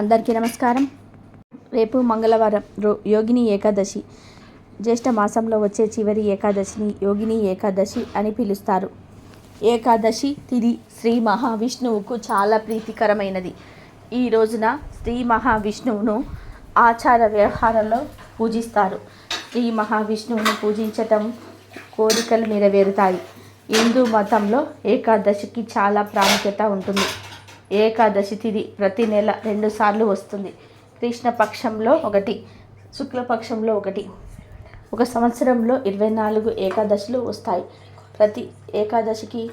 అందరికీ నమస్కారం. రేపు మంగళవారం రో యోగిని ఏకాదశి. జ్యేష్ఠ మాసంలో వచ్చే చివరి ఏకాదశిని యోగిని ఏకాదశి అని పిలుస్తారు. ఏకాదశి తిది శ్రీ మహావిష్ణువుకు చాలా ప్రీతికరమైనది. ఈ రోజున శ్రీ మహావిష్ణువును ఆచార వ్యవహారంలో పూజిస్తారు. శ్రీ మహావిష్ణువును పూజించటం కోరికలు నెరవేరుతాయి. హిందూ మతంలో ఏకాదశికి చాలా ప్రాముఖ్యత ఉంటుంది. ఏకాదశి తిథి ప్రతి నెల రెండుసార్లు వస్తుంది. కృష్ణపక్షంలో ఒకటి శుక్లపక్షంలో ఒకటి. ఒక సంవత్సరంలో ఇరవై నాలుగు ఏకాదశులు వస్తాయి. ప్రతి ఏకాదశికి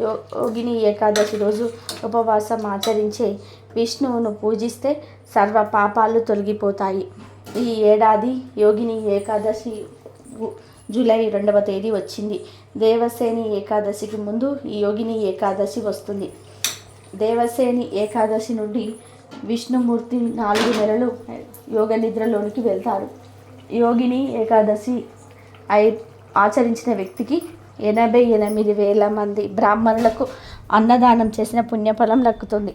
యోగిని ఏకాదశి రోజు ఉపవాసం ఆచరించే విష్ణువును పూజిస్తే సర్వ పాపాలు తొలగిపోతాయి. ఈ ఏడాది యోగిని ఏకాదశి జూలై రెండవ తేదీ వచ్చింది. దేవసేని ఏకాదశికి ముందు ఈ యోగిని ఏకాదశి వస్తుంది. దేవసేని ఏకాదశి నుండి విష్ణుమూర్తి నాలుగు నెలలు యోగ నిద్రలోనికి వెళ్తారు. యోగిని ఏకాదశి ఐ ఆచరించిన వ్యక్తికి ఎనభై ఎనిమిది వేల మంది బ్రాహ్మణులకు అన్నదానం చేసిన పుణ్యఫలం లక్కుతుంది.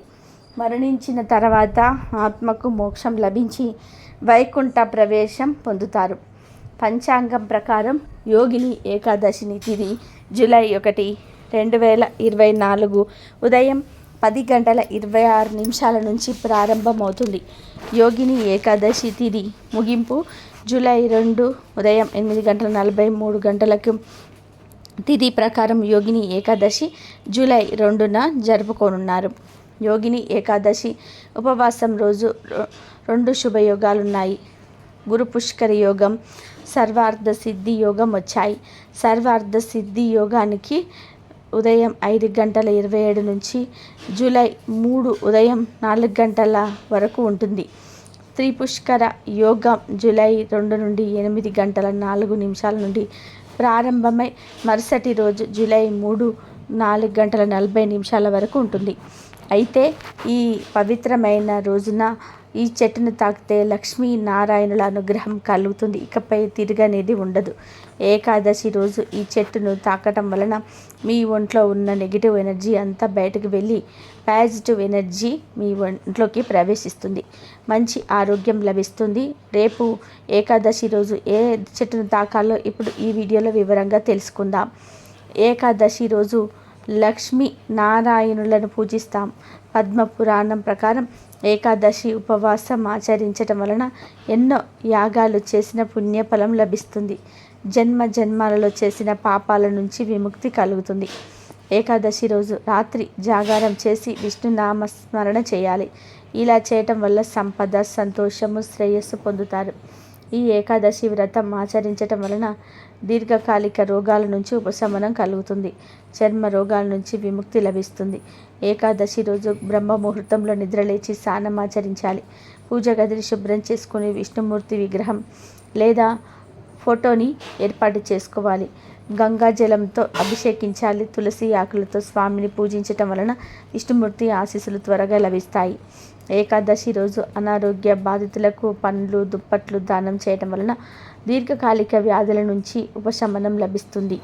మరణించిన తర్వాత ఆత్మకు మోక్షం లభించి వైకుంఠ ప్రవేశం పొందుతారు. పంచాంగం ప్రకారం యోగిని ఏకాదశిని తిది. జూలై ఒకటి రెండు వేల ఇరవై నాలుగు ఉదయం పది గంటల ఇరవై ఆరు నిమిషాల నుంచి ప్రారంభమవుతుంది. యోగిని ఏకాదశి తిది. ముగింపు జూలై రెండు ఉదయం ఎనిమిది గంటల నలభై మూడు గంటలకు తిథి ప్రకారం యోగిని ఏకాదశి జూలై రెండున జరుపుకోనున్నారు. యోగిని ఏకాదశి ఉపవాసం రోజు రొ- రెండు శుభయోగాలున్నాయి. గురు పుష్కర యోగం సర్వార్థ సిద్ధి యోగం వచ్చాయి. సర్వార్థ సిద్ధి యోగానికి ఉదయం ఐదు గంటల ఇరవై ఏడు నుంచి జూలై మూడు ఉదయం నాలుగు గంటల వరకు ఉంటుంది. త్రిపుష్కర యోగం జూలై రెండు నుండి ఎనిమిది గంటల నాలుగు నిమిషాల నుండి ప్రారంభమై మరుసటి రోజు జూలై మూడు నాలుగు గంటల నలభై నిమిషాల వరకు ఉంటుంది. అయితే ఈ పవిత్రమైన రోజున ఈ చెట్టును తాకితే లక్ష్మీ నారాయణుల అనుగ్రహం కలుగుతుంది. ఇకపై తిరగనేది ఉండదు. ఏకాదశి రోజు ఈ చెట్టును తాకటం వలన మీ ఒంట్లో ఉన్న నెగిటివ్ ఎనర్జీ అంతా బయటకు వెళ్ళి పాజిటివ్ ఎనర్జీ మీ ఒంట్లోకి ప్రవేశిస్తుంది. మంచి ఆరోగ్యం లభిస్తుంది. రేపు ఏకాదశి రోజు ఏ చెట్టును తాకాలో ఇప్పుడు ఈ వీడియోలో వివరంగా తెలుసుకుందాం. ఏకాదశి రోజు లక్ష్మీ నారాయణులను పూజిస్తాం. పద్మ పురాణం ప్రకారం ఏకాదశి ఉపవాసం ఆచరించటం వలన ఎన్నో యాగాలు చేసిన పుణ్యఫలం లభిస్తుంది. జన్మ జన్మాలలో చేసిన పాపాల నుంచి విముక్తి కలుగుతుంది. ఏకాదశి రోజు రాత్రి జాగారం చేసి విష్ణునామ స్మరణ చేయాలి. ఇలా చేయటం వల్ల సంపద సంతోషము శ్రేయస్సు పొందుతారు. ఈ ఏకాదశి వ్రతం ఆచరించటం వలన దీర్ఘకాలిక రోగాల నుంచి ఉపశమనం కలుగుతుంది. చర్మ రోగాల నుంచి విముక్తి లభిస్తుంది. ఏకాదశి రోజు బ్రహ్మ ముహూర్తంలో నిద్రలేచి స్నానం ఆచరించాలి. పూజ గదిని శుభ్రం చేసుకుని విష్ణుమూర్తి విగ్రహం లేదా ఫోటోని ఏర్పాటు చేసుకోవాలి. గంగా జలంతో అభిషేకించాలి. తులసి ఆకులతో స్వామిని పూజించటం వలన విష్ణుమూర్తి ఆశీస్సులు త్వరగా లభిస్తాయి. ఏకాదశి రోజు అనారోగ్య బాధితులకు పండ్లు దుప్పట్లు దానం చేయటం వలన దీర్ఘకాలిక వ్యాధుల నుంచి ఉపశమనం లభిస్తుంది.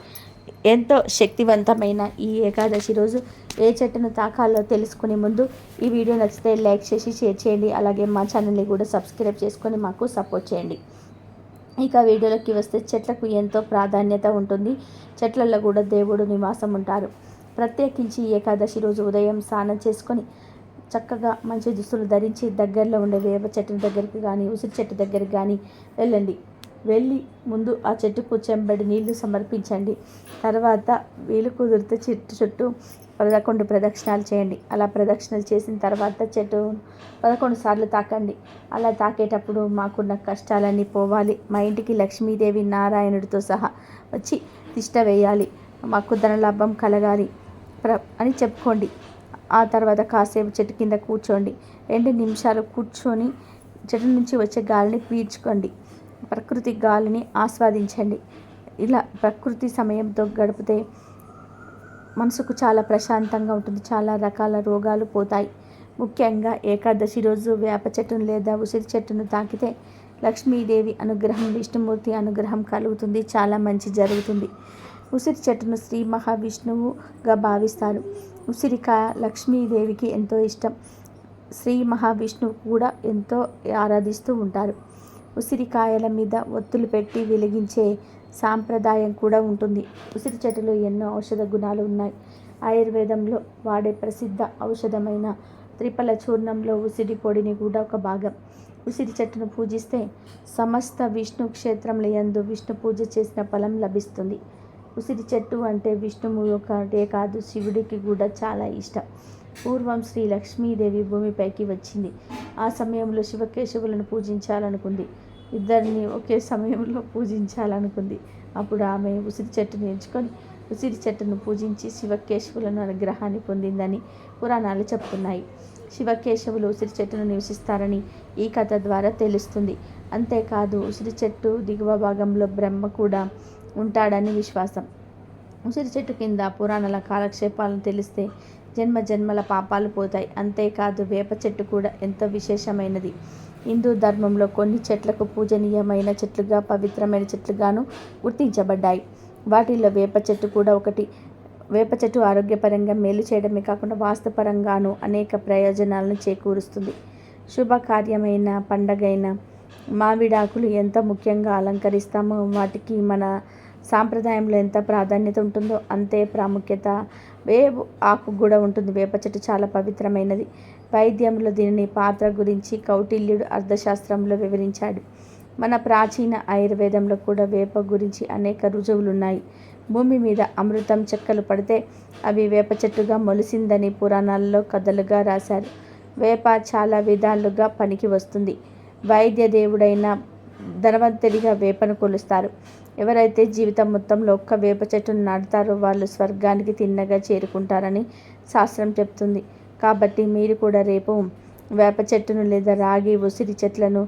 ఎంతో శక్తివంతమైన ఈ ఏకాదశి రోజు ఏ చెట్టును తాకాలో తెలుసుకునే ముందు ఈ వీడియో నచ్చితే లైక్ చేసి షేర్ చేయండి. అలాగే మా ఛానల్ని కూడా సబ్స్క్రైబ్ చేసుకొని మాకు సపోర్ట్ చేయండి. ఇక వీడియోలోకి వస్తే చెట్లకు ఎంతో ప్రాధాన్యత ఉంటుంది. చెట్లలో కూడా దేవుడు నివాసం ఉంటారు. ప్రత్యేకించి ఏకాదశి రోజు ఉదయం స్నానం చేసుకొని చక్కగా మంచి దుస్తులు ధరించి దగ్గరలో ఉండే వేప చెట్టు దగ్గరికి కానీ ఉసిరి చెట్టు దగ్గరికి కానీ వెళ్ళండి. వెళ్ళి ముందు ఆ చెట్టుకు చెంబడి నీళ్ళు సమర్పించండి. తర్వాత వీలు కుదిరితే చెట్టు చుట్టూ పదకొండు ప్రదక్షిణాలు చేయండి. అలా ప్రదక్షిణలు చేసిన తర్వాత చెట్టు పదకొండు సార్లు తాకండి. అలా తాకేటప్పుడు మాకున్న కష్టాలన్నీ పోవాలి. మా ఇంటికి లక్ష్మీదేవి నారాయణుడితో సహా వచ్చి తిష్ట వేయాలి. మాకు ధనలాభం కలగాలి. ప్ర అని చెప్పుకోండి. ఆ తర్వాత కాసేపు చెట్టు కింద కూర్చోండి. రెండు నిమిషాలు కూర్చొని చెట్టు నుంచి వచ్చే గాలిని పీల్చుకోండి. ప్రకృతి గాలిని ఆస్వాదించండి. ఇలా ప్రకృతి సమయంతో గడిపితే మనసుకు చాలా ప్రశాంతంగా ఉంటుంది. చాలా రకాల రోగాలు పోతాయి. ముఖ్యంగా ఏకాదశి రోజు వేప చెట్టును లేదా ఉసిరి చెట్టును తాకితే లక్ష్మీదేవి అనుగ్రహం విష్ణుమూర్తి అనుగ్రహం కలుగుతుంది. చాలా మంచి జరుగుతుంది. ఉసిరి చెట్టును శ్రీ మహావిష్ణువుగా భావిస్తారు ఉసిరికాయ లక్ష్మీదేవికి ఎంతో ఇష్టం. శ్రీ మహావిష్ణువు కూడా ఎంతో ఆరాధిస్తూ ఉంటారు. ఉసిరికాయల మీద ఒత్తులు పెట్టి వెలిగించే సాంప్రదాయం కూడా ఉంటుంది. ఉసిరి చెట్టులో ఎన్నో ఔషధ గుణాలు ఉన్నాయి. ఆయుర్వేదంలో వాడే ప్రసిద్ధ ఔషధమైన త్రిపల చూర్ణంలో ఉసిరి పొడిని కూడా ఒక భాగం. ఉసిరి చెట్టును పూజిస్తే సమస్త విష్ణు క్షేత్రంలో యందు విష్ణు పూజ చేసిన ఫలం లభిస్తుంది. ఉసిరి చెట్టు అంటే విష్ణువు ఒకటే కాదు శివుడికి కూడా చాలా ఇష్టం. పూర్వం శ్రీ లక్ష్మీదేవి భూమిపైకి వచ్చింది. ఆ సమయంలో శివకేశవులను పూజించాలనుకుంది. ఇద్దరిని ఒకే సమయంలో పూజించాలనుకుంది. అప్పుడు ఆమె ఉసిరి చెట్టును ఎంచుకొని ఉసిరి చెట్టును పూజించి శివకేశవులను అనుగ్రహాన్ని పొందిందని పురాణాలు చెప్తున్నాయి. శివకేశవులు ఉసిరి చెట్టును నివసిస్తారని ఈ కథ ద్వారా తెలుస్తుంది. అంతేకాదు ఉసిరి చెట్టు దిగువ భాగంలో బ్రహ్మ కూడా ఉంటాడని విశ్వాసం. ఉసిరి చెట్టు కింద పురాణాల కాలక్షేపాలను తెలిస్తే జన్మ జన్మల పాపాలు పోతాయి. అంతేకాదు వేప చెట్టు కూడా ఎంతో విశేషమైనది. హిందూ ధర్మంలో కొన్ని చెట్లకు పూజనీయమైన చెట్లుగా పవిత్రమైన చెట్లుగాను గుర్తించబడ్డాయి. వాటిల్లో వేప చెట్టు కూడా ఒకటి. వేప చెట్టు ఆరోగ్యపరంగా మేలు చేయడమే కాకుండా వాస్తుపరంగాను అనేక ప్రయోజనాలను చేకూరుస్తుంది. శుభకార్యమైన పండగైన మామిడాకులు ఎంత ముఖ్యంగా అలంకరిస్తామో. వాటికి మన సాంప్రదాయంలో ఎంత ప్రాధాన్యత ఉంటుందో అంతే ప్రాముఖ్యత. వేపు ఆకు కూడా ఉంటుంది. వేప చెట్టు చాలా పవిత్రమైనది. వైద్యంలో దీనిని పాత్ర గురించి కౌటిల్యుడు అర్థశాస్త్రంలో వివరించాడు. మన ప్రాచీన ఆయుర్వేదంలో కూడా వేప గురించి అనేక రుజువులు ఉన్నాయి భూమి మీద అమృతం చెక్కలు పడితే అవి వేప చెట్టుగా మొలిసిందని పురాణాల్లో కథలుగా రాశారు. వేప చాలా విధాలుగా పనికి వస్తుంది. వైద్య దేవుడైన ధనవంతుడిగా వేపను కొలుస్తారు. ఎవరైతే జీవితం మొత్తంలో ఒక్క వేప చెట్టును నాటుతారో వాళ్ళు స్వర్గానికి తిన్నగా చేరుకుంటారని శాస్త్రం చెప్తుంది. కాబట్టి మీరు కూడా రేపు వేప చెట్టును లేదా రాగి ఉసిరి చెట్లను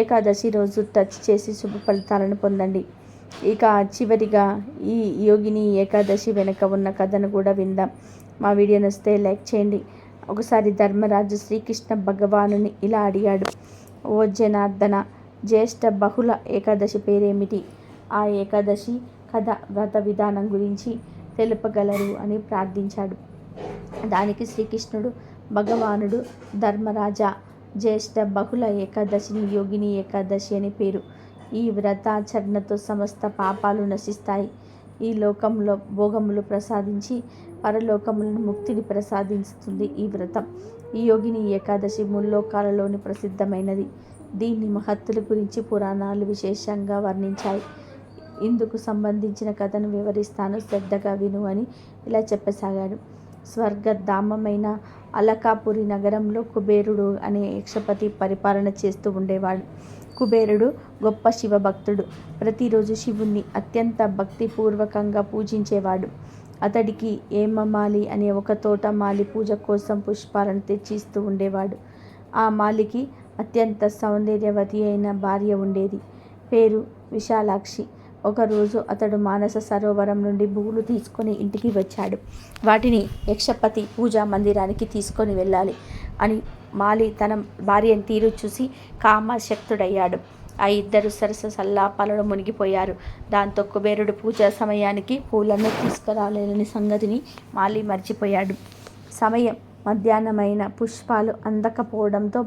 ఏకాదశి రోజు టచ్ చేసి శుభ ఫలితాలను పొందండి. ఇక చివరిగా ఈ యోగిని ఏకాదశి వెనుక ఉన్న కథను కూడా విందాం. మా వీడియో నచ్చితే లైక్ చేయండి. ఒకసారి ధర్మరాజు శ్రీకృష్ణ భగవానుని ఇలా అడిగాడు. ఓ జనార్దన జ్యేష్ఠ బహుళ ఏకాదశి పేరేమిటి? ఆ ఏకాదశి కథ వ్రత విధానం గురించి తెలుపగలరు అని ప్రార్థించాడు. దానికి శ్రీకృష్ణుడు భగవానుడు ధర్మరాజ జ్యేష్ఠ బహుళ ఏకాదశిని యోగిని ఏకాదశి అని పేరు. ఈ వ్రతాచరణతో సమస్త పాపాలు నశిస్తాయి. ఈ లోకంలో భోగములు ప్రసాదించి పరలోకములను ముక్తిని ప్రసాదిస్తుంది ఈ వ్రతం. ఈ యోగిని ఏకాదశి ముల్లోకాలలోని ప్రసిద్ధమైనది. దీన్ని మహత్తుల గురించి పురాణాలు విశేషంగా వర్ణించాయి. ఇందుకు సంబంధించిన కథను వివరిస్తాను శ్రద్ధగా విను అని ఇలా చెప్పసాగాడు. స్వర్గధామమైన అలకాపురి నగరంలో కుబేరుడు అనే యక్షపతి పరిపాలన చేస్తూ ఉండేవాడు. కుబేరుడు గొప్ప శివభక్తుడు. ప్రతిరోజు శివుణ్ణి అత్యంత భక్తిపూర్వకంగా పూజించేవాడు. అతడికి ఏమమాలి అనే ఒక తోట మాలి పూజ కోసం పుష్పాలను తెచ్చిస్తూ ఉండేవాడు. ఆ మాలికి అత్యంత సౌందర్యవతి అయిన భార్య ఉండేది. పేరు విశాలాక్షి. ఒకరోజు అతడు మానస సరోవరం నుండి పువ్వులు తీసుకొని ఇంటికి వచ్చాడు. వాటిని యక్షపతి పూజా మందిరానికి తీసుకొని వెళ్ళాలి అని మాలి తన భార్యను తీరు చూసి కామశక్తుడయ్యాడు. ఆ ఇద్దరు సరస సల్లాపాలలో మునిగిపోయారు. దాంతో కుబేరుడు పూజా సమయానికి పూలను తీసుకురాలేని సంగతిని మాలి మర్చిపోయాడు. సమయం మధ్యాహ్నమైన పుష్పాలు అందకపోవడంతో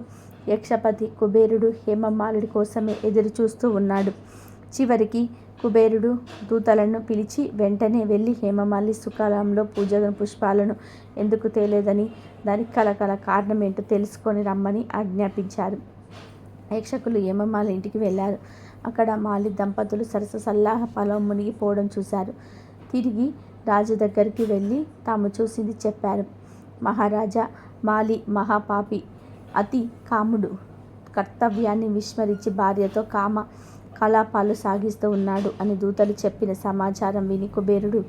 యక్షపతి కుబేరుడు హేమమాలుడి కోసమే ఎదురు చూస్తూ ఉన్నాడు. చివరికి కుబేరుడు దూతలను పిలిచి వెంటనే వెళ్ళి హేమమాలి సుకాలంలో పూజ పుష్పాలను ఎందుకు తేలేదని దానికి కలకల కారణం ఏంటో తెలుసుకొని రమ్మని ఆజ్ఞాపించారు. ప్రేక్షకులు హేమమాలి ఇంటికి వెళ్ళారు. అక్కడ మాలి దంపతులు సరస సల్లాహ పొలం మునిగిపోవడం చూశారు. తిరిగి రాజు దగ్గరికి వెళ్ళి తాము చూసింది చెప్పారు. మహారాజా మాలి మహాపాపి అతి కాముడు కర్తవ్యాన్ని విస్మరించి భార్యతో కామ కలాపాలు సాగిస్తూ ఉన్నాడు అని దూతలు చెప్పిన సమాచారం విని కుబేరుడు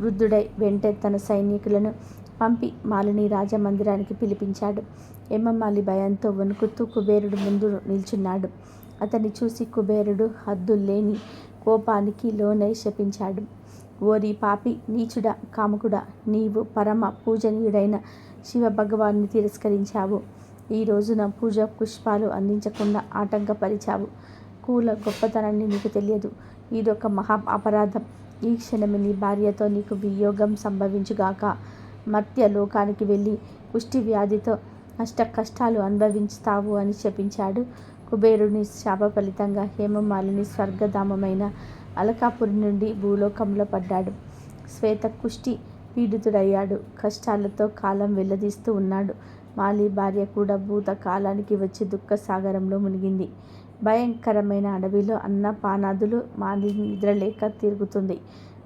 వృద్ధుడై వెంటే తన సైనికులను పంపి మాలిని రాజమందిరానికి పిలిపించాడు. ఎమ్మమాలి భయంతో వణుకుతూ కుబేరుడు ముందు నిల్చున్నాడు. అతన్ని చూసి కుబేరుడు హద్దుల్లేని కోపానికి లోనై శపించాడు. ఓరి పాపి నీచుడ కాముకుడ నీవు పరమ పూజనీయుడైన శివ భగవాన్ని తిరస్కరించావు. ఈ రోజున పూజ పుష్పాలు అందించకుండా ఆటంకపరిచావు. కూల గొప్పతనాన్ని నీకు తెలియదు. ఇదొక మహా అపరాధం. ఈ క్షణమే నీ భార్యతో నీకు వియోగం సంభవించుగాక మర్త్య లోకానికి వెళ్ళి కుష్టి వ్యాధితో అష్ట కష్టాలు అనుభవించుతావు అని శపించాడు. కుబేరుని శాప ఫలితంగా హేమమాలిని స్వర్గధామమైన అలకాపురి నుండి భూలోకంలో పడ్డాడు. శ్వేత కుష్టి పీడితుడయ్యాడు. కష్టాలతో కాలం వెల్లదీస్తూ ఉన్నాడు. మాలి భార్య కూడా భూత కాలానికి వచ్చి దుఃఖ సాగరంలో మునిగింది. భయంకరమైన అడవిలో అన్న పానాదులు మాలి నిద్రలేక తిరుగుతుంది.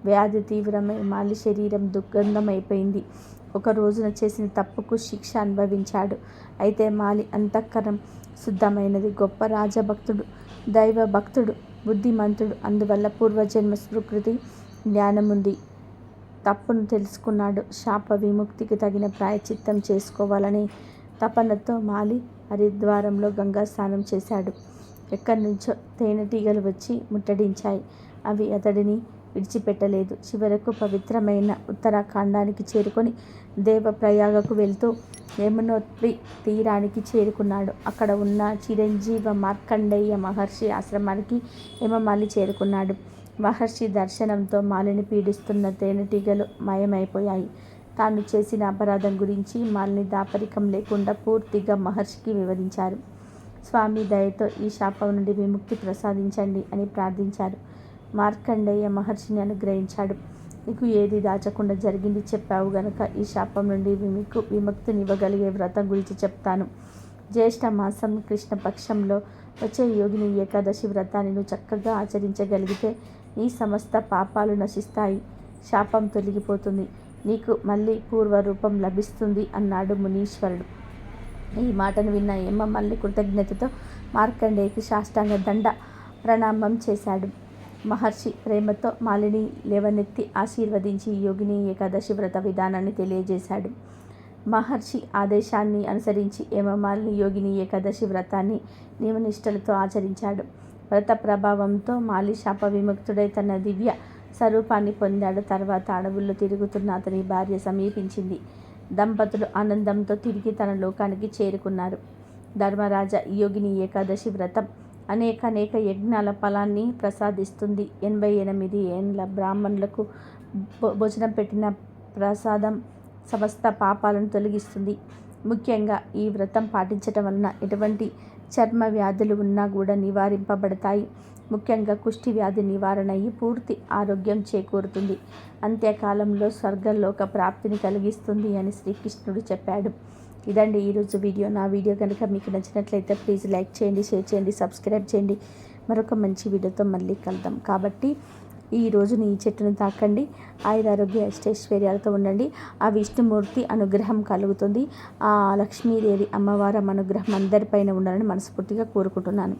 వ్యాధి తీవ్రమై మాలి శరీరం దుర్గంధమైపోయింది. ఒక రోజున చేసిన తప్పుకు శిక్ష అనుభవించాడు. అయితే మాలి అంతఃకరం శుద్ధమైనది. గొప్ప రాజభక్తుడు దైవ భక్తుడు బుద్ధిమంతుడు. అందువల్ల పూర్వజన్మ స్వీకృతి జ్ఞానముంది. తప్పును తెలుసుకున్నాడు. శాప విముక్తికి తగిన ప్రాయచిత్తం చేసుకోవాలని తపనతో మాలి హరిద్వారంలో గంగా స్నానం చేశాడు. ఎక్కడి నుంచో తేనెటీగలు వచ్చి ముట్టడించాయి. అవి అతడిని విడిచిపెట్టలేదు. చివరకు పవిత్రమైన ఉత్తరాఖండానికి చేరుకొని దేవప్రయాగకు వెళ్తూ యమునోత్రి తీరానికి చేరుకున్నాడు. అక్కడ ఉన్న చిరంజీవ మార్కండేయ మహర్షి ఆశ్రమానికి యమమాలి చేరుకున్నాడు. మహర్షి దర్శనంతో మాలిని పీడిస్తున్న తేనెటీగలు మాయమైపోయాయి. తాను చేసిన అపరాధం గురించి మాలిని దాపరికం లేకుండా పూర్తిగా మహర్షికి వివరించారు. స్వామి దయతో ఈ శాపం నుండి విముక్తి ప్రసాదించండి అని ప్రార్థించారు. మార్కండేయ మహర్షిని అనుగ్రహించాడు. నీకు ఏది దాచకుండా జరిగింది చెప్పావు గనక ఈ శాపం నుండి మీకు విముక్తినివ్వగలిగే వ్రతం గురించి చెప్తాను. జ్యేష్ఠ మాసం కృష్ణపక్షంలో వచ్చే యోగిని ఏకాదశి వ్రతాన్ని నువ్వు చక్కగా ఆచరించగలిగితే నీ సమస్త పాపాలు నశిస్తాయి. శాపం తొలగిపోతుంది. నీకు మళ్ళీ పూర్వరూపం లభిస్తుంది అన్నాడు మునీశ్వరుడు. ఈ మాటను విన్న ఎమ్మ మళ్ళీ కృతజ్ఞతతో మార్కండేయకి సాష్టాంగ దండ ప్రణామం చేశాడు. మహర్షి ప్రేమతో మాలిని లేవనెత్తి ఆశీర్వదించి యోగిని ఏకాదశి వ్రత విధానాన్ని తెలియజేశాడు. మహర్షి ఆదేశాన్ని అనుసరించి ఏమమాలిని యోగిని ఏకాదశి వ్రతాన్ని నియమనిష్టలతో ఆచరించాడు. వ్రత ప్రభావంతో మాలి శాప విముక్తుడై తన దివ్య స్వరూపాన్ని పొందాడు. తర్వాత అడవుల్లో తిరుగుతున్న అతని భార్య సమీపించింది. దంపతులు ఆనందంతో తిరిగి తన లోకానికి చేరుకున్నారు. ధర్మరాజ యోగిని ఏకాదశి వ్రతం అనేక అనేక యజ్ఞాల ఫలాన్ని ప్రసాదిస్తుంది. ఎనభై ఎనిమిది ఏండ్ల బ్రాహ్మణులకు భోజనం పెట్టిన ప్రసాదం సమస్త పాపాలను తొలగిస్తుంది. ముఖ్యంగా ఈ వ్రతం పాటించటం వలన ఎటువంటి చర్మ వ్యాధులు ఉన్నా కూడా నివారింపబడతాయి. ముఖ్యంగా కుష్టి వ్యాధి నివారణ అయ్యి పూర్తి ఆరోగ్యం చేకూరుతుంది. అంత్యకాలంలో స్వర్గలోక ప్రాప్తిని కలిగిస్తుంది అని శ్రీకృష్ణుడు చెప్పాడు. ఇదండి ఈరోజు వీడియో. నా వీడియో కనుక మీకు నచ్చినట్లయితే ప్లీజ్ లైక్ చేయండి షేర్ చేయండి సబ్స్క్రైబ్ చేయండి. మరొక మంచి వీడియోతో మళ్ళీ కలుద్దాం. కాబట్టి ఈ రోజుని ఈ చెట్టును తాకండి. ఆయురారోగ్య అష్టైశ్వర్యాలతో ఉండండి. ఆ విష్ణుమూర్తి అనుగ్రహం కలుగుతుంది. ఆ లక్ష్మీదేవి అమ్మవారం అనుగ్రహం అందరిపైన ఉండాలని మనస్ఫూర్తిగా కోరుకుంటున్నాను.